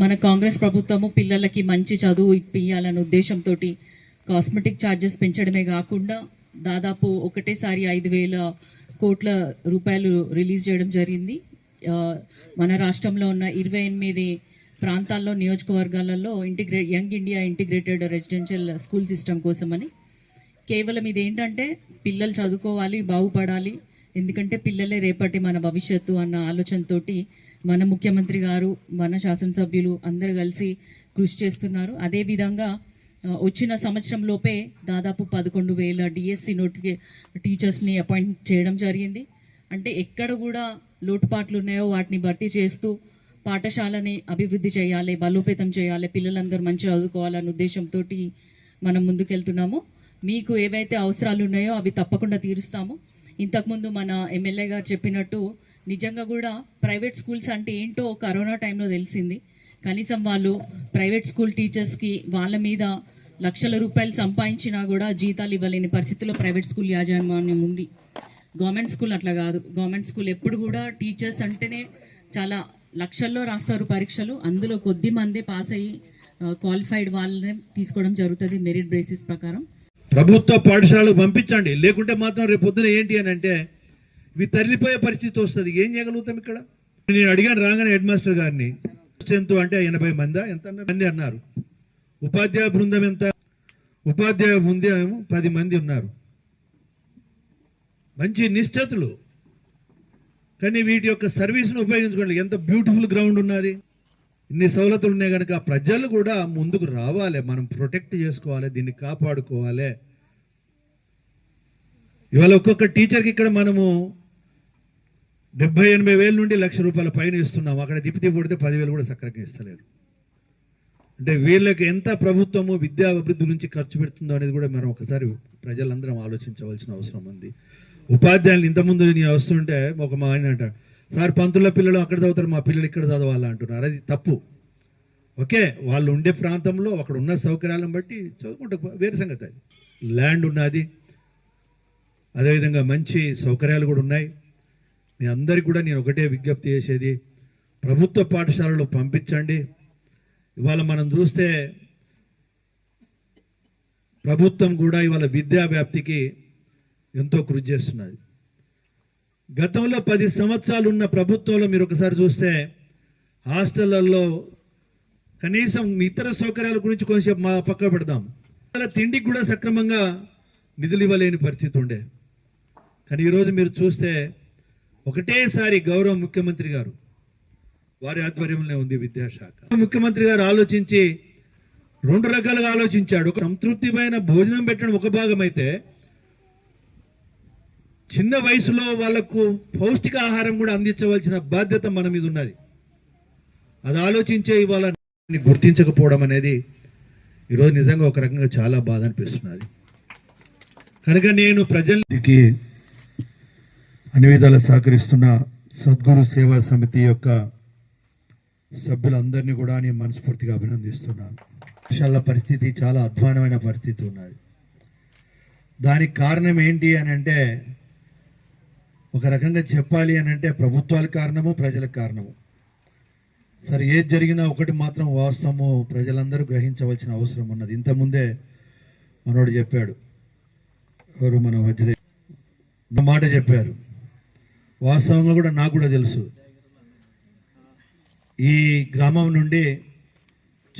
మన కాంగ్రెస్ ప్రభుత్వము పిల్లలకి మంచి చదువు ఇప్పియాలనే ఉద్దేశంతో కాస్మెటిక్ ఛార్జెస్ పెంచడమే కాకుండా దాదాపు ఒకటేసారి ఐదు వేల కోట్ల రూపాయలు రిలీజ్ చేయడం జరిగింది. మన రాష్ట్రంలో ఉన్న ఇరవై ఎనిమిది ప్రాంతాల్లో నియోజకవర్గాలలో ఇంటిగ్రే young India integrated residential school system కోసమని కేవలం ఇది ఏంటంటే పిల్లలు చదువుకోవాలి బాగుపడాలి. ఎందుకంటే పిల్లలే రేపటి మన భవిష్యత్తు అన్న ఆలోచనతోటి మన ముఖ్యమంత్రి గారు మన శాసనసభ్యులు అందరు కలిసి కృషి చేస్తున్నారు. అదేవిధంగా వచ్చిన సంవత్సరం లోపే దాదాపు పదకొండు వేల డిఎస్సి నోటికి టీచర్స్ని అపాయింట్ చేయడం జరిగింది. అంటే ఎక్కడ కూడా లోటుపాట్లు ఉన్నాయో వాటిని భర్తీ చేస్తూ పాఠశాలని అభివృద్ధి చేయాలి బలోపేతం చేయాలి పిల్లలందరూ మంచిగా చదువుకోవాలన్న ఉద్దేశంతో మనం ముందుకెళ్తున్నాము. మీకు ఏవైతే అవసరాలు ఉన్నాయో అవి తప్పకుండా తీరుస్తాము. ఇంతకుముందు మన ఎమ్మెల్యే గారు చెప్పినట్టు నిజంగా కూడా ప్రైవేట్ స్కూల్స్ అంటే ఏంటో కరోనా టైంలో తెలిసింది. కనీసం వాళ్ళు ప్రైవేట్ స్కూల్ టీచర్స్కి వాళ్ళ మీద లక్షల రూపాయలు సంపాదించినా కూడా జీతాలు ఇవ్వలేని పరిస్థితిలో ప్రైవేట్ స్కూల్ యాజమాన్యం ఉంది. గవర్నమెంట్ స్కూల్ అట్లా కాదు. గవర్నమెంట్ స్కూల్ ఎప్పుడు కూడా టీచర్స్ అంటేనే చాలా లక్షల్లో రాస్తారు పరీక్షలు. అందులో కొద్ది మందే పాస్ అయ్యి క్వాలిఫైడ్ వాళ్ళనే తీసుకోవడం జరుగుతుంది మెరిట్ బేసిస్ ప్రకారం. ప్రభుత్వ పాఠశాలకు పంపించండి. లేకుంటే మాత్రం రేపు పొద్దున ఏంటి అని అంటే ఇవి తరలిపోయే పరిస్థితి వస్తుంది. ఏం చేయగలుగుతాం ఇక్కడ? నేను అడిగాను రాగానే హెడ్ మాస్టర్ గారిని. స్ట్రెంత్ అంటే ఎనభై మందా? ఎంత మంది అన్నారు. ఉపాధ్యాయ బృందం ఎంత? ఉపాధ్యాయ బృందం పది మంది ఉన్నారు. మంచి నిష్ఠతులు కానీ వీటి యొక్క సర్వీస్ను ఉపయోగించుకోండి. ఎంత బ్యూటిఫుల్ గ్రౌండ్ ఉన్నది. ఇన్ని సౌలతులు ఉన్నాయి కనుక ప్రజలు కూడా ముందుకు రావాలి మనం ప్రొటెక్ట్ చేసుకోవాలి దీన్ని కాపాడుకోవాలి. ఇవాళ ఒక్కొక్క టీచర్కి ఇక్కడ మనము డెబ్బై ఎనభై వేల నుండి లక్ష రూపాయల పైన ఇస్తున్నాం అక్కడ తిప్పి తిప్పి పదివేలు కూడా సక్రంగా ఇస్తలేరు. అంటే వీళ్ళకి ఎంత ప్రభుత్వము విద్యా అభివృద్ధి గురించి ఖర్చు పెడుతుందో అనేది కూడా మనం ఒకసారి ప్రజలందరం ఆలోచించవలసిన అవసరం ఉంది. ఉపాధ్యాయులు ఇంతకుముందు నేను వస్తుంటే ఒక మా ఆయన అంటాడు సార్ పంతుల పిల్లలు అక్కడ చదువుతారు మా పిల్లలు ఇక్కడ చదవాలా అంటున్నారు. అది తప్పు. ఓకే వాళ్ళు ఉండే ప్రాంతంలో అక్కడ ఉన్న సౌకర్యాలను బట్టి చదువుకుంటే వేరే సంగతి అది. ల్యాండ్ ఉన్నది. అదేవిధంగా మంచి సౌకర్యాలు కూడా ఉన్నాయి. మీ అందరికి కూడా నేను ఒకటే విజ్ఞప్తి చేసేది. ప్రభుత్వ పాఠశాలలో పంపించండి. ఇవాళ మనం చూస్తే ప్రభుత్వం కూడా ఇవాళ విద్యా వ్యాప్తికి ఎంతో కృషి చేస్తున్నది. గతంలో పది సంవత్సరాలు ఉన్న ప్రభుత్వంలో మీరు ఒకసారి చూస్తే హాస్టళ్ళలో కనీసం ఇతర సౌకర్యాల గురించి కొంచెం మా పక్క పెడదాం. అలా తిండికి కూడా సక్రమంగా నిధులు ఇవ్వలేని పరిస్థితి ఉండే. కానీ ఈరోజు మీరు చూస్తే ఒకటేసారి గౌరవ ముఖ్యమంత్రి గారు వారి ఆధ్వర్యంలో ఉంది విద్యాశాఖ. ముఖ్యమంత్రి గారు ఆలోచించి రెండు రకాలుగా ఆలోచించాడు. సంతృప్తిపైన సంతృప్తిమైన భోజనం పెట్టడం ఒక భాగం అయితే చిన్న వయసులో వాళ్ళకు పౌష్టికాహారం కూడా అందించవలసిన బాధ్యత మన మీద ఉన్నది. అది ఆలోచించే ఇవాళ గుర్తించకపోవడం అనేది ఈరోజు నిజంగా ఒక రకంగా చాలా బాధ అనిపిస్తున్నది. కనుక నేను ప్రజలకి అన్ని విధాలు సహకరిస్తున్న సద్గురు సేవా సమితి యొక్క సభ్యులందరినీ కూడా నేను మనస్ఫూర్తిగా అభినందిస్తున్నాను. విషయాల పరిస్థితి చాలా అధ్వానమైన పరిస్థితి ఉన్నది. దానికి కారణం ఏంటి అని అంటే ఒక రకంగా చెప్పాలి అని అంటే ప్రభుత్వాల కారణము ప్రజల కారణము. సరే ఏది జరిగినా ఒకటి మాత్రం వాస్తవము ప్రజలందరూ గ్రహించవలసిన అవసరం ఉన్నది. ఇంతకుముందే మనోడు చెప్పాడు. ఎవరు మన వజ్రే? మాట చెప్పారు. వాస్తవంగా కూడా నాకు కూడా తెలుసు. ఈ గ్రామం నుండి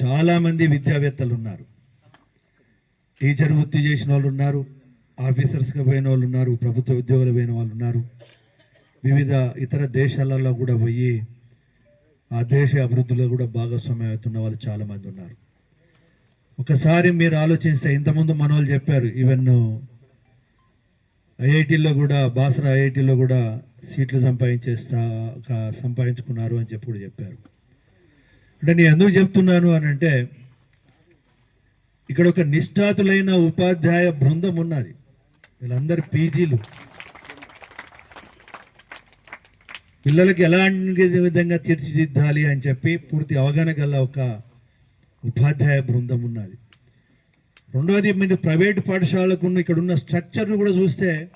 చాలామంది విద్యావేత్తలు ఉన్నారు. టీచర్ వృత్తి చేసిన వాళ్ళు ఉన్నారు. ఆఫీసర్స్గా పోయిన వాళ్ళు ఉన్నారు ప్రభుత్వ ఉద్యోగులు పోయిన వాళ్ళు ఉన్నారు. వివిధ ఇతర దేశాలలో కూడా పోయి ఆ దేశ అభివృద్ధిలో కూడా భాగస్వామ్యం అవుతున్న వాళ్ళు చాలామంది ఉన్నారు. ఒకసారి మీరు ఆలోచిస్తే ఇంతకుముందు మన చెప్పారు ఈవెన్ ఐఐటీలో కూడా బాసరా ఐఐటీలో కూడా సీట్లు సంపాదించేస్తా సంపాదించుకున్నారు అని చెప్పి కూడా చెప్పారు. అంటే నేను ఎందుకు చెప్తున్నాను అని అంటే ఇక్కడ ఒక నిష్ఠాతులైన ఉపాధ్యాయ బృందం ఉన్నది. వీళ్ళందరూ పీజీలు. పిల్లలకి ఎలాంటి విధంగా తీర్చిదిద్దాలి అని చెప్పి పూర్తి అవగాహన గల ఒక ఉపాధ్యాయ బృందం ఉన్నది. రెండవది మీరు ప్రైవేట్ పాఠశాలకు ఇక్కడ ఉన్న స్ట్రక్చర్ను కూడా చూస్తే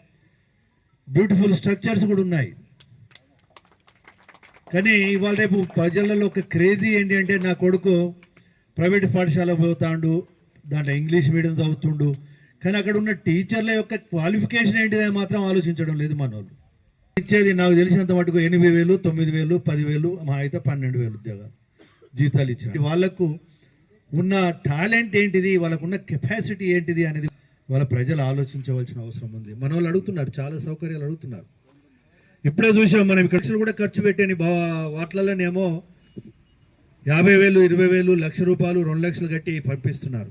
బ్యూటిఫుల్ స్ట్రక్చర్స్ కూడా ఉన్నాయి. కానీ ఇవాళ రేపు ప్రజలలో ఒక క్రేజీ ఏంటి అంటే నా కొడుకు ప్రైవేట్ పాఠశాల పోతాండు దాంట్లో ఇంగ్లీష్ మీడియం చదువుతుండు కానీ అక్కడ ఉన్న టీచర్ల యొక్క క్వాలిఫికేషన్ ఏంటిదని మాత్రం ఆలోచించడం లేదు మన వాళ్ళు ఇచ్చేది నాకు తెలిసినంత మటుకు ఎనిమిది వేలు తొమ్మిది వేలు పదివేలు మా అయితే పన్నెండు వేలు ఉద్యోగాలు జీతాలు ఇచ్చిన వాళ్ళకు ఉన్న టాలెంట్ ఏంటిది వాళ్ళకున్న కెపాసిటీ ఏంటిది అనేది వాళ్ళ ప్రజలు ఆలోచించవలసిన అవసరం ఉంది. మన వాళ్ళు అడుగుతున్నారు చాలా సౌకర్యాలు అడుగుతున్నారు. ఇప్పుడే చూసాం మనం ఖర్చులు కూడా ఖర్చు పెట్టాను బా వాటిలలోనేమో యాభై వేలు ఇరవై వేలు లక్ష రూపాయలు రెండు లక్షలు కట్టి పంపిస్తున్నారు.